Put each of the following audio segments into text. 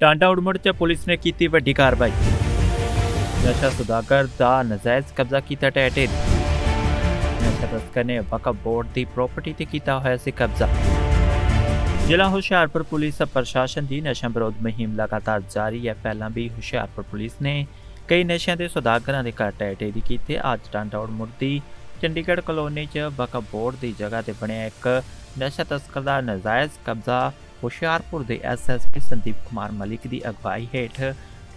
ਟਾਂਡਾ ਉੜਮੁੜ 'ਚ ਪੁਲਿਸ ਨੇ ਕੀਤੀ ਵੱਡੀ ਕਾਰਵਾਈ। ਨਸ਼ਾ ਸੁਦਾਗਰ ਦਾ ਨਜਾਇਜ਼ ਕਬਜ਼ਾ ਕੀਤਾ ਟੈਟੇ ਨਸ਼ਾ ਤਸਕਰ ਨੇ ਵਕਫ ਬੋਰਡ ਦੀ ਪ੍ਰਾਪਰਟੀ ਤੇ ਕੀਤਾ ਹੋਇਆ ਸੀ ਕਬਜ਼ਾ। ਜ਼ਿਲ੍ਹਾ ਹੁਸ਼ਿਆਰਪੁਰ ਪੁਲਿਸ ਪ੍ਰਸ਼ਾਸਨ ਦੀ ਨਸ਼ਾ ਵਿਰੋਧ ਮੁਹਿੰਮ ਲਗਾਤਾਰ ਜਾਰੀ ਹੈ। ਪਹਿਲਾਂ ਵੀ ਹੁਸ਼ਿਆਰਪੁਰ ਪੁਲਿਸ ਨੇ ਕਈ ਨਸ਼ਿਆਂ ਦੇ ਸੁਦਾਗਰਾਂ ਦੇ ਘਰ ਟੈਟੇ ਦੀ ਕੀਤੇ। ਅੱਜ ਟਾਂਡਾ ਉੜਮੁੜ ਦੀ ਚੰਡੀਗੜ੍ਹ ਕਲੋਨੀ 'ਚ ਵਕਫ ਬੋਰਡ ਦੀ ਜਗ੍ਹਾ ਤੇ ਬਣਿਆ ਇੱਕ ਨਸ਼ਾ ਤਸਕਰ ਦਾ ਨਜਾਇਜ਼ ਕਬਜ਼ਾ ਹੁਸ਼ਿਆਰਪੁਰ ਦੇ ਐਸਐਸਪੀ ਸੰਦੀਪ ਕੁਮਾਰ ਮਲਿਕ ਦੀ ਅਗਵਾਈ ਹੇਠ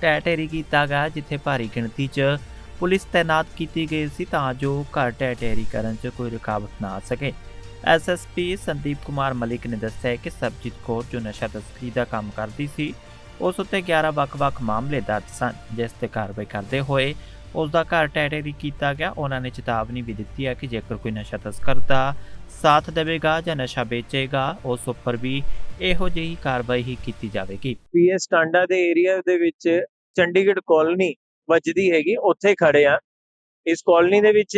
ਟੈਟੇਰੀ ਕੀਤਾ ਗਿਆ, ਜਿੱਥੇ ਭਾਰੀ ਗਿਣਤੀ 'ਚ ਪੁਲਿਸ ਤਾਇਨਾਤ ਕੀਤੀ ਗਈ ਸੀ ਤਾਂ ਜੋ ਘਰ ਟੈਟੇਰੀ ਕਰਨ 'ਚ ਕੋਈ ਰੁਕਾਵਟ ਨਾ ਆ ਸਕੇ। ਐਸਐਸਪੀ ਸੰਦੀਪ ਕੁਮਾਰ ਮਲਿਕ ਨੇ ਦੱਸਿਆ ਕਿ ਸਰਬਜੀਤ ਕੌਰ ਜੋ ਨਸ਼ਾ ਤਸਕਰੀ ਦਾ ਕੰਮ ਕਰਦੀ ਸੀ, ਉਸ ਉੱਤੇ 11 ਵੱਖ-ਵੱਖ ਮਾਮਲੇ ਦਰਜ ਸਨ, ਜਿਸ ਤੇ ਕਾਰਵਾਈ ਕਰਦੇ ਹੋਏ ਉਸ ਦਾ ਘਰ ਟੈਟੇਰੀ ਕੀਤਾ ਗਿਆ। ਉਹਨਾਂ ਨੇ ਚੇਤਾਵਨੀ ਵੀ ਦਿੱਤੀ ਹੈ ਕਿ ਜੇਕਰ ਕੋਈ ਨਸ਼ਾ ਤਸਕਰ ਦਾ ਸਾਥ ਦੇਵੇਗਾ ਜਾਂ ਨਸ਼ਾ ਵੇਚੇਗਾ, ਉਸ ਉੱਪਰ ਵੀ ਇਹੋ ਜਿਹੀ ਕਾਰਵਾਈ ਹੀ ਕੀਤੀ ਜਾਵੇਗੀ। ਪੀਐਸ ਟਾਂਡਾ ਦੇ ਏਰੀਆ ਦੇ ਵਿੱਚ ਚੰਡੀਗੜ੍ਹ ਕਾਲੋਨੀ ਵੱਜਦੀ ਹੈਗੀ, ਉੱਥੇ ਖੜੇ ਆ ਇਸ ਕਾਲੋਨੀ ਦੇ ਵਿੱਚ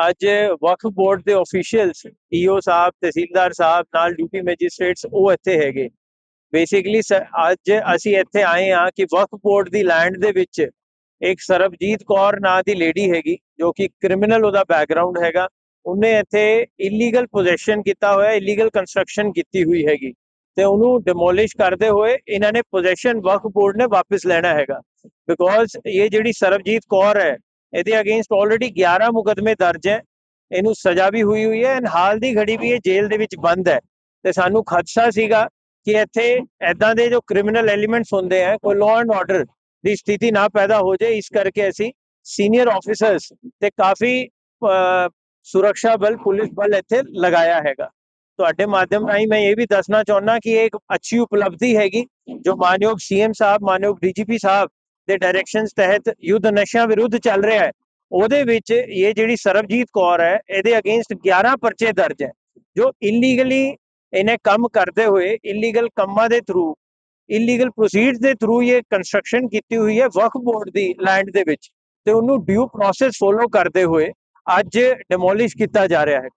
ਅੱਜ ਵਕਫ ਬੋਰਡ ਦੇ ਅਫੀਸ਼ੀਅਲਸ ਈਓ ਸਾਹਿਬ, ਤਹਿਸੀਲਦਾਰ ਸਾਹਿਬ, ਨਾਲ ਡਿਊਟੀ ਮੈਜਿਸਟ੍ਰੇਟਸ ਉਹ ਇੱਥੇ ਹੈਗੇ। ਬੇਸਿਕਲੀ ਅੱਜ ਅਸੀਂ ਇੱਥੇ ਆਏ ਆ ਕਿ ਵਕਫ ਬੋਰਡ ਦੀ ਲੈਂਡ ਦੇ ਵਿੱਚ ਇੱਕ ਸਰਬਜੀਤ ਕੌਰ ਨਾਂ ਦੀ ਲੇਡੀ ਹੈਗੀ, ਜੋ ਕਿ ਕ੍ਰਿਮੀਨਲ ਉਹਦਾ ਬੈਕਗ੍ਰਾਉਂਡ ਹੈਗਾ, ਉਹਨੇ ਇੱਥੇ ਇਲੀਗਲ ਪੋਜੈਸ਼ਨ ਕੀਤਾ ਹੋਇਆ ਇਲੀਗਲ ਕੰਸਟਰਕਸ਼ਨ ਕੀਤੀ ਹੋਈ ਹੈਗੀ, ਤੇ ਉਹਨੂੰ ਡਿਮੋਲਿਸ਼ ਕਰਦੇ ਹੋਏ ਇਹਨਾਂ ਨੇ ਪੋਜੈਸ਼ਨ ਵਕਫ ਬੋਰਡ ਨੇ ਵਾਪਸ ਲੈਣਾ ਹੈਗਾ ਬਿਕੋਜ਼ ਇਹ ਜਿਹੜੀ ਸਰਬਜੀਤ ਕੌਰ ਹੈ, ਇਹਦੇ ਅਗੇਂਸਟ ਆਲਰੇਡੀ 11 ਮੁਕਦਮੇ ਦਰਜ ਹੈ, ਇਹਨੂੰ ਸਜ਼ਾ ਵੀ ਹੋਈ ਹੋਈ ਹੈ ਐਂਡ ਹਾਲ ਦੀ ਘੜੀ ਵੀ ਇਹ ਜੇਲ੍ਹ ਦੇ ਵਿੱਚ ਬੰਦ ਹੈ, ਤੇ ਸਾਨੂੰ ਖਦਸ਼ਾ ਸੀਗਾ ਕਿ ਇੱਥੇ ਐਦਾਂ ਦੇ ਜੋ ਕ੍ਰਿਮੀਨਲ ਐਲੀਮੈਂਟਸ ਹੁੰਦੇ ਆ, ਕੋਈ ਲਾਅ ਐਂਡ ਆਰਡਰ ਦੀ ਸਥਿਤੀ ਨਾ ਪੈਦਾ ਹੋ ਜਾਏ, ਇਸ ਕਰਕੇ ਅਸੀਂ ਸੀਨੀਅਰ ਆਫੀਸਰਸ ਤੇ ਕਾਫੀ ਸੁਰੱਖਿਆ ਬਲ, ਪੁਲਿਸ ਬਲ ਇੱਥੇ ਲਗਾਇਆ ਹੈਗਾ। ਤੁਹਾਡੇ ਮਾਧਿਅਮ ਰਾਹੀਂ ਮੈਂ ਇਹ ਵੀ ਦੱਸਣਾ ਚਾਹੁੰਦਾ ਕਿ ਇੱਕ ਅੱਛੀ ਉਪਲਬਧੀ ਹੈਗੀ, ਜੋ ਮਾਨਯੋਗ ਸੀਐਮ ਸਾਹਿਬ, ਮਾਨਯੋਗ ਡੀਜੀਪੀ ਸਾਹਿਬ ਦੇ ਡਾਇਰੈਕਸ਼ਨਸ ਤਹਿਤ ਯੁੱਧ ਨਸ਼ਿਆਂ ਵਿਰੁੱਧ ਚੱਲ ਰਿਹਾ ਹੈ। ਉਹਦੇ ਵਿੱਚ ਇਹ ਜਿਹੜੀ ਸਰਬਜੀਤ ਕੌਰ ਹੈ, ਇਹਦੇ ਅਗੇਂਸਟ 11 ਪਰਚੇ ਦਰਜ ਹੈ, ਜੋ ਇਲੀਗਲੀ ਇਹਨੇ ਕੰਮ ਕਰਦੇ ਹੋਏ ਇਲੀਗਲ ਕੰਮਾਂ ਦੇ ਥਰੂ ਇਲੀਗਲ ਪ੍ਰੋਸੀਡਸ ਦੇ ਥਰੂ ਇਹ ਕੰਸਟਰਕਸ਼ਨ ਕੀਤੀ ਹੋਈ ਹੈ ਵਕਫ ਬੋਰਡ ਦੀ ਲੈਂਡ ਦੇ ਵਿੱਚ ਤੇ ਉਹਨੂੰ ਡਿਊ ਪ੍ਰੋਸੈਸ ਫੋਲੋ ਕਰਦੇ ਹੋਏ ਅੱਜ ਡਿਮੋਲਿਸ਼ ਕੀਤਾ ਜਾ ਰਿਹਾ ਹੈ।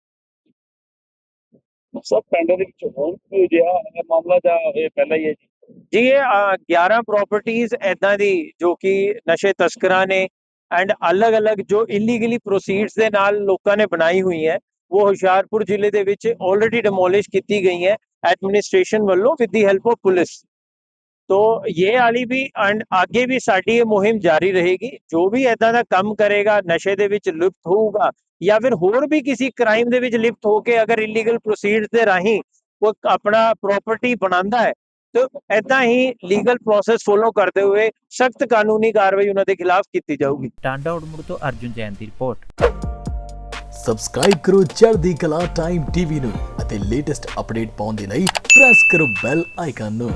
ਸਭ ਪਿੰਡ ਦੇ ਵਿੱਚ ਹੁਣ ਕੋਈ ਜਿਹਾ ਹੈ ਮਾਮਲਾ ਜਾਂ ਇਹ ਪਹਿਲਾਂ ਹੀ ਹੈ ਜੀ? ਜੀ ਇਹ ਅ, 11 ਪ੍ਰਾਪਰਟੀਆਂ ਐਦਾਂ ਦੀ ਜੋ ਕਿ ਨਸ਼ੇ ਤਸਕਰਾਂ ਨੇ ਐਂਡ ਅਲੱਗ-ਅਲੱਗ ਜੋ ਇਲੀਗਲੀ ਪ੍ਰੋਸੀਡਸ ਦੇ ਨਾਲ ਲੋਕਾਂ ਨੇ ਬਣਾਈ ਹੋਈ ਹੈ ਉਹ ਹੁਸ਼ਿਆਰਪੁਰ ਜ਼ਿਲ੍ਹੇ ਦੇ ਵਿੱਚ ਆਲਰੇਡੀ ਡਿਮੋਲਿਸ਼ ਕੀਤੀ ਗਈ ਹੈ। ਐਡਮਿਨਿਸਟ੍ਰੇਸ਼ਨ ਵੱਲੋਂ with the help of police ਤੋ ਇਹ ਵਾਲੀ ਵੀ ਐਂਡ ਅੱਗੇ ਵੀ ਸਾਡੀ ਇਹ ਮੁਹਿੰਮ ਜਾਰੀ ਰਹੇਗੀ। ਜੋ ਵੀ ਐਦਾਂ ਦਾ ਕੰਮ ਕਰੇਗਾ ਨਸ਼ੇ ਦੇ ਵਿੱਚ ਲਿਪਤ ਹੋਊਗਾ ਜਾਂ ਫਿਰ ਹੋਰ ਵੀ ਕਿਸੇ ਕ੍ਰਾਈਮ ਦੇ ਵਿੱਚ ਲਿਪਤ ਹੋ ਕੇ ਅਗਰ ਇਲੀਗਲ ਪ੍ਰੋਸੀਡਸ ਦੇ ਰਾਹੀਂ ਕੋਈ ਆਪਣਾ ਪ੍ਰਾਪਰਟੀ ਬਣਾਉਂਦਾ ਹੈ ਤੇ ਐਦਾਂ ਹੀ ਲੀਗਲ ਪ੍ਰੋਸੈਸ ਫੋਲੋ ਕਰਦੇ ਹੋਏ ਸਖਤ ਕਾਨੂੰਨੀ ਕਾਰਵਾਈ ਉਹਨਾਂ ਦੇ ਖਿਲਾਫ ਕੀਤੀ ਜਾਊਗੀ। ਟਾਂਡਾ ਉੜਮੁੜ ਤੋਂ ਅਰਜੁਨ ਜੈਨ ਦੀ ਰਿਪੋਰਟ ਸਬਸਕ੍ਰਾਈਬ ਕਰੋ ਚੜ੍ਹਦੀ ਕਲਾ ਟਾਈਮ ਟੀਵੀ ਨੂੰ ਅਤੇ ਲੇਟੈਸਟ ਅਪਡੇਟ ਪਾਉਣ ਦੇ ਲਈ ਪ੍ਰੈਸ ਕਰੋ ਬੈਲ ਆਈਕਨ ਨੂੰ।